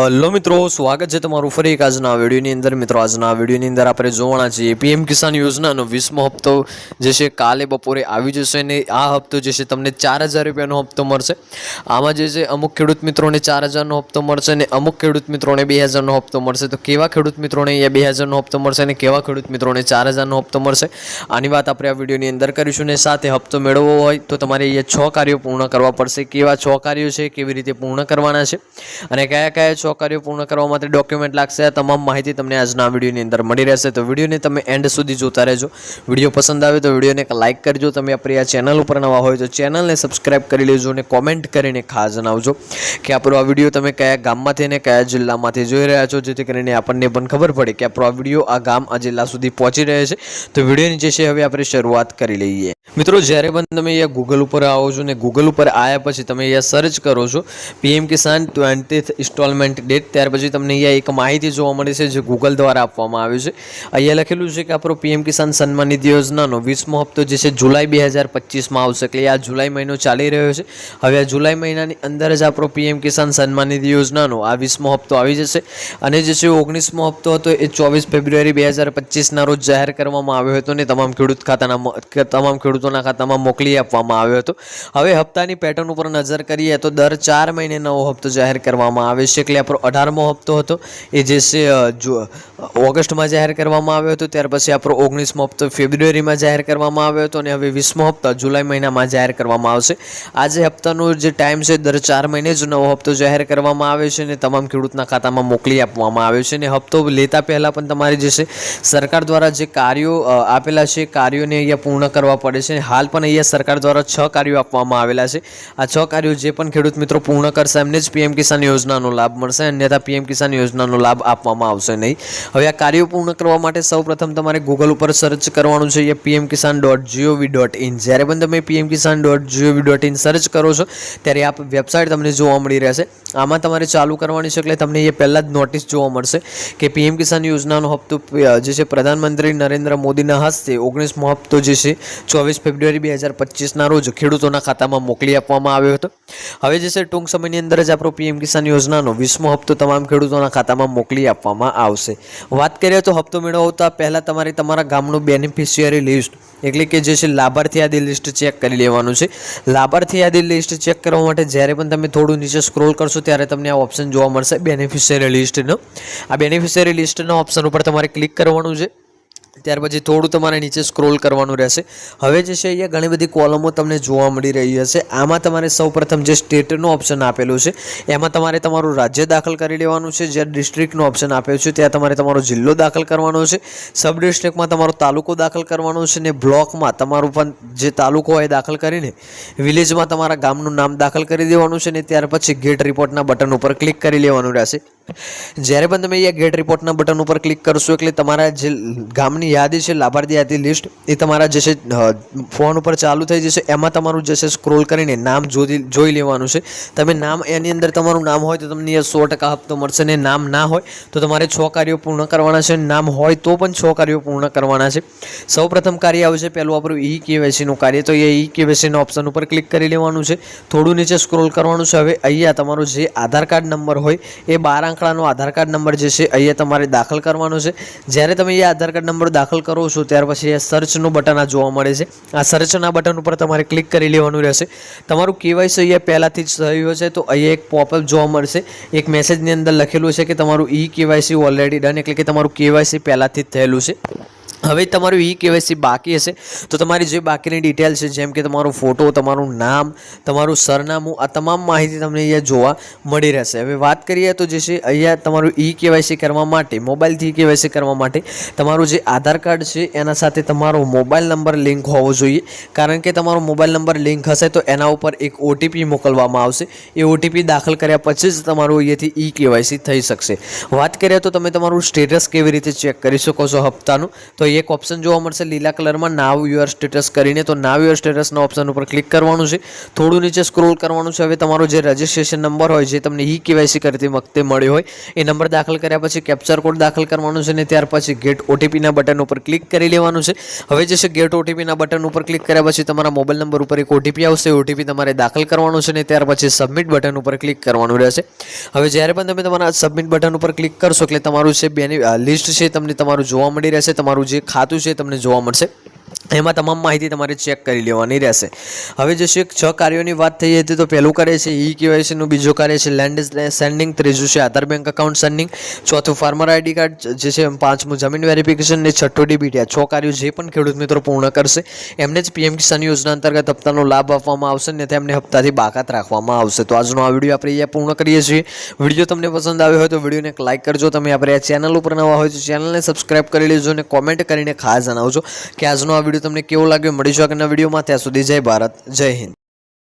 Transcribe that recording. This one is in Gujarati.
હલો મિત્રો, સ્વાગત છે તમારું ફરી એક આજના વિડીયોની અંદર. મિત્રો, આજના વિડીયોની અંદર આપણે જોવાના છીએ પીએમ કિસાન યોજનાનો વીસમો હપ્તો જે છે કાલે બપોરે આવી જશે ને આ હપ્તો જે છે તમને ચાર હજાર રૂપિયાનો હપ્તો મળશે. આમાં જે છે અમુક ખેડૂત મિત્રોને ચાર હજારનો હપ્તો મળશે અને અમુક ખેડૂત મિત્રોને બે હજારનો હપ્તો મળશે. તો કેવા ખેડૂત મિત્રોને અહીંયા બે હજારનો હપ્તો મળશે અને કેવા ખેડૂત મિત્રોને ચાર હજારનો હપ્તો મળશે? આની વાત આપણે આ વિડીયોની અંદર કરીશું અને સાથે હપ્તો મેળવવો હોય તો તમારે અહીંયા છ કાર્યો પૂર્ણ કરવા પડશે. કેવા છ કાર્યો છે, કેવી રીતે પૂર્ણ કરવાના છે અને કયા કયા છ કાર્યો, પૂર્ણ કરવા માટે ડોક્યુમેન્ટ લાગશે. આ તમામ માહિતી તમને આજના વિડીયોની અંદર મળી રહેશે. તો વિડીયોને તમે એન્ડ સુધી જોતા રહેજો. વીડિયો પસંદ આવે તો વિડીયોને એક લાઇક કરજો. તમે આપણી આ ચેનલ ઉપર નવા હોય તો ચેનલને સબસ્ક્રાઇબ કરી લેજો અને કોમેન્ટ કરીને ખાસ જણાવજો કે આપણો આ વીડિયો તમે કયા ગામમાંથી અને કયા જિલ્લામાંથી જોઈ રહ્યા છો, જેથી કરીને આપણને પણ ખબર પડે કે આપણો આ વીડિયો આ ગામ, આ જિલ્લા સુધી પહોંચી રહે છે. તો વિડીયોની જે છે, હવે આપણે શરૂઆત કરી લઈએ. મિત્રો, જ્યારે પણ તમે અહીંયા ગૂગલ ઉપર આવો છો ને ગૂગલ ઉપર આવ્યા પછી તમે અહીંયા સર્ચ કરો છો PM Kisan twentieth installment date ત્યાર પછી તમને અહીંયા એક માહિતી જોવા મળે છે જે ગૂગલ દ્વારા આપવામાં આવ્યું છે. અહીંયા લખેલું છે કે આપણો પીએમ કિસાન સન્માન નિધિ યોજનાનો વીસમો હપ્તો જે છે જુલાઈ બે હજાર પચીસમાં આવશે. એટલે આ જુલાઈ મહિનો ચાલી રહ્યો છે. હવે આ જુલાઈ મહિનાની અંદર જ આપણો પીએમ કિસાન સન્માન નિધિ યોજનાનો આ વીસમો હપ્તો આવી જશે. અને જે છે ઓગણીસમો હપ્તો હતો એ ચોવીસ ફેબ્રુઆરી બે હજાર પચીસના રોજ જાહેર કરવામાં આવ્યો હતો ને તમામ ખેડૂત ખાતાના તમામ ખેડૂતોના ખાતામાં મોકલી આપવામાં આવ્યો હતો. હવે હપ્તાની પેટર્ન ઉપર નજર કરીએ તો દર ચાર મહિને નવો હપ્તો જાહેર કરવામાં આવે છે. એટલે આપણો અઢારમો હપ્તો હતો. એ જે છે જો ઓગસ્ટમાં જાહેર કરવામાં આવ્યો હતો, ત્યાર પછી આપણો ઓગણીસમો હપ્તો ફેબ્રુઆરીમાં જાહેર કરવામાં આવ્યો હતો અને હવે વીસમો હપ્તો જુલાઈ મહિનામાં જાહેર કરવામાં આવશે. આ જે હપ્તાનો જે ટાઈમ છે, દર ચાર મહિને જ નવો હપ્તો જાહેર કરવામાં આવે છે અને તમામ ખેડૂતના ખાતામાં મોકલી આપવામાં આવે છે. અને હપ્તો લેતા પહેલાં પણ તમારે જે છે, સરકાર દ્વારા જે કાર્યો આપેલા છે કાર્યોને અહીંયા પૂર્ણ કરવા પડે છે. હાલ પણ અહીંયા સરકાર દ્વારા છ કાર્યો આપવામાં આવેલા છે. આ છ કાર્યો જે પણ ખેડૂત મિત્રો પૂર્ણ કરશે, એમને જ પીએમ કિસાન યોજનાનો લાભ મળશે. અન્યથા પીએમ કિસાન યોજનાનો લાભ આપવામાં આવશે નહીં. હવે આ કાર્યો પૂર્ણ કરવા માટે સૌપ્રથમ તમારે ગૂગલ ઉપર સર્ચ કરવાનું છે. PM Kisan dot GOV dot in જ્યારે પણ તમે PM Kisan dot GOV dot in search કરો છો, ત્યારે આ વેબસાઇટ તમને જોવા મળી રહેશે. આમાં તમારે ચાલુ કરવાની છે એટલે તમને એ પહેલાં જ નોટિસ જોવા મળશે કે પીએમ કિસાન યોજનાનો હપ્તો જે છે પ્રધાનમંત્રી નરેન્દ્ર મોદીના હસ્તે ઓગણીસમો હપ્તો જે છે, ચોવીસ ફેબ્રુઆરી બે હજાર પચીસના રોજ ખેડૂતોના ખાતામાં મોકલી આપવામાં આવ્યો હતો. હવે જે છે ટૂંક સમયની અંદર જ આપણો પીએમ કિસાન યોજનાનો વીસમો હપ્તો તમામ ખેડૂતોના ખાતામાં મોકલી આપવામાં આવશે. વાત કરીએ તો હપ્તો મેળવતા પહેલાં તમારે તમારા ગામનું બેનિફિશિયરી લિસ્ટ એટલે કે જે છે લાભાર્થી યાદી લિસ્ટ ચેક કરી લેવાનું છે. લાભાર્થી યાદી લિસ્ટ ચેક કરવા માટે જ્યારે પણ તમે થોડું નીચે સ્ક્રોલ કરશો ત્યારે તમને આ ઓપ્શન જોવા મળશે બેનિફિશિયરી લિસ્ટનો આ બેનિફિશિયરી લિસ્ટના ઓપ્શન ઉપર તમારે ક્લિક કરવાનું છે. ત્યાર પછી થોડું તમારે નીચે સ્ક્રોલ કરવાનું રહેશે. હવે જે છે, અહીંયા ઘણી બધી કોલમો તમને જોવા મળી રહી હશે. આમાં તમારે સૌપ્રથમ જે સ્ટેટનો ઓપ્શન આપેલું છે, એમાં તમારે તમારું રાજ્ય દાખલ કરી લેવાનું છે. જ્યાં ડિસ્ટ્રિક્ટનો ઓપ્શન આપ્યો છે, ત્યાં તમારે તમારો જિલ્લો દાખલ કરવાનો છે. સબ ડિસ્ટ્રિક્ટમાં તમારો તાલુકો દાખલ કરવાનો છે ને બ્લોકમાં તમારું પણ જે તાલુકો હોય દાખલ કરીને વિલેજમાં તમારા ગામનું નામ દાખલ કરી દેવાનું છે ને ત્યાર પછી ગેટ રિપોર્ટના બટન ઉપર ક્લિક કરી લેવાનું રહેશે. જ્યારે પણ તમે અહીંયા ગેટ રિપોર્ટના બટન ઉપર ક્લિક કરશો એટલે તમારા જે ગામની યાદી છે, લાભાર્થી યાદી લિસ્ટ એ તમારા જે છે ફોન ઉપર ચાલુ થઈ જશે. એમાં તમારું જે છે સ્ક્રોલ કરીને નામ જોઈ લેવાનું છે. તમે નામ એની અંદર તમારું નામ હોય તો તમને સો ટકા હપ્તો મળશે ને નામ ના હોય તો તમારે છ કાર્યો પૂર્ણ કરવાના છે. નામ હોય તો પણ છ કાર્યો પૂર્ણ કરવાના છે. સૌ પ્રથમ કાર્ય આવશે પહેલું આપણું ઈ કેવાયસીનું કાર્ય. તો એ ઈ કેવાયસીના ઓપ્શન ઉપર ક્લિક કરી લેવાનું છે. થોડું નીચે સ્ક્રોલ કરવાનું છે. હવે અહીંયા તમારો જે આધાર કાર્ડ નંબર હોય, એ બાર આંકડાનો આધાર કાર્ડ નંબર જે છે, અહીંયા તમારે દાખલ કરવાનો છે. જ્યારે તમે એ આધાર કાર્ડ નંબર દાખલ કરો છો, ત્યાર પછી એ સર્ચનું બટન આ જોવા મળે છે. આ સર્ચના બટન ઉપર તમારે ક્લિક કરી લેવાનું રહેશે. તમારું કેવાયસી અહીંયા પહેલાંથી જ થયું છે તો અહીંયા એક પોપઅપ જોવા મળશે. એક મેસેજની અંદર લખેલું છે કે તમારું ઈ કેવાયસી ઓલરેડી ડન એટલે કે તમારું કેવાયસી પહેલાંથી જ થયેલું છે. હવે તમારું ઈ કેવાયસી બાકી હશે. તો તમારી જે બાકીની ડિટેલ છે, જેમ કે તમારો ફોટો તમારું નામ, તમારું સરનામું, આ તમામ માહિતી તમને અહીંયા જોવા મળી રહેશે. હવે વાત કરીએ તો જે છે, અહીંયા તમારું ઈ કેવાયસી કરવા માટે, મોબાઈલથી કેવાયસી કરવા માટે તમારું જે આધાર કાર્ડ છે, એના સાથે તમારો મોબાઈલ નંબર લિંક હોવો જોઈએ. કારણ કે તમારો મોબાઈલ નંબર લિંક હશે તો એના ઉપર એક ઓટીપી મોકલવામાં આવશે. એ ઓટીપી દાખલ કર્યા પછી જ તમારું અહીંયાથી ઈ કેવાયસી થઈ શકશે. વાત કરીએ તો તમે તમારું સ્ટેટસ કેવી રીતે ચેક કરી શકો છો હપ્તાનું? તો તો એક ઓપ્શન જોવા મળશે, લીલા કલરમાં નાવ યુઅર સ્ટેટસ કરીને. તો નાવ યુઅર સ્ટેટસના ઓપ્શન ઉપર ક્લિક કરવાનું છે. થોડું નીચે સ્ક્રોલ કરવાનું છે. હવે તમારો જે રજિસ્ટ્રેશન નંબર હોય, જે તમને ઈ કેવાયસી કરતી વખતે મળ્યો હોય, એ નંબર દાખલ કર્યા પછી કેપ્ચર કોડ દાખલ કરવાનું છે ને ત્યાર પછી ગેટ ઓટીપીના બટન ઉપર ક્લિક કરી લેવાનું છે. હવે જે છે ગેટ ઓટીપીના બટન ઉપર ક્લિક કર્યા પછી તમારા મોબાઈલ નંબર ઉપર એક ઓટીપી આવશે. ઓટીપી તમારે દાખલ કરવાનું છે ને ત્યાર પછી સબમિટ બટન ઉપર ક્લિક કરવાનું રહેશે. હવે જ્યારે પણ તમે તમારા સબમિટ બટન ઉપર ક્લિક કરશો, એટલે તમારું છે બેની લિસ્ટ છે તમને તમારું જોવા મળી રહેશે. તમારું જે ખાતું છે તમને જોવા મળશે. એમાં તમામ માહિતી તમારે ચેક કરી લેવાની રહેશે. હવે જે છે છ કાર્યોની વાત થઈ હતી તો પહેલું કાર્ય છે ઈ કેવાયસીનું, બીજું કાર્ય છે લેન્ડ સેન્ડિંગ ત્રીજું છે આધાર બેંક અકાઉન્ટ સેન્ડિંગ ચોથું ફાર્મર આઈડી કાર્ડ જે છે પાંચમું જમીન વેરિફિકેશન ને છઠ્ઠું આ છ કાર્યો જે પણ ખેડૂત મિત્રો પૂર્ણ કરશે, એમને જ પીએમ કિસાન યોજના અંતર્ગત હપ્તાનો લાભ આપવામાં આવશે ને તેમને હપ્તાથી બાકાત રાખવામાં આવશે. તો આજનો આ વીડિયો આપણે અહીંયા પૂર્ણ કરીએ છીએ. વીડિયો તમને પસંદ આવ્યો હોય તો વિડીયોને એક લાઇક કરજો. તમે આપણે આ ચેનલ ઉપર નવા હોય તો ચેનલને સબસ્ક્રાઇબ કરી લેજો અને કોમેન્ટ કરીને ખાસ જણાવજો કે આજનો આ વીડિયો તમને કેવો લાગ્યો મળીશું આગળના વિડીયોમાં. ત્યાં સુધી જય ભારત જય હિન્દ.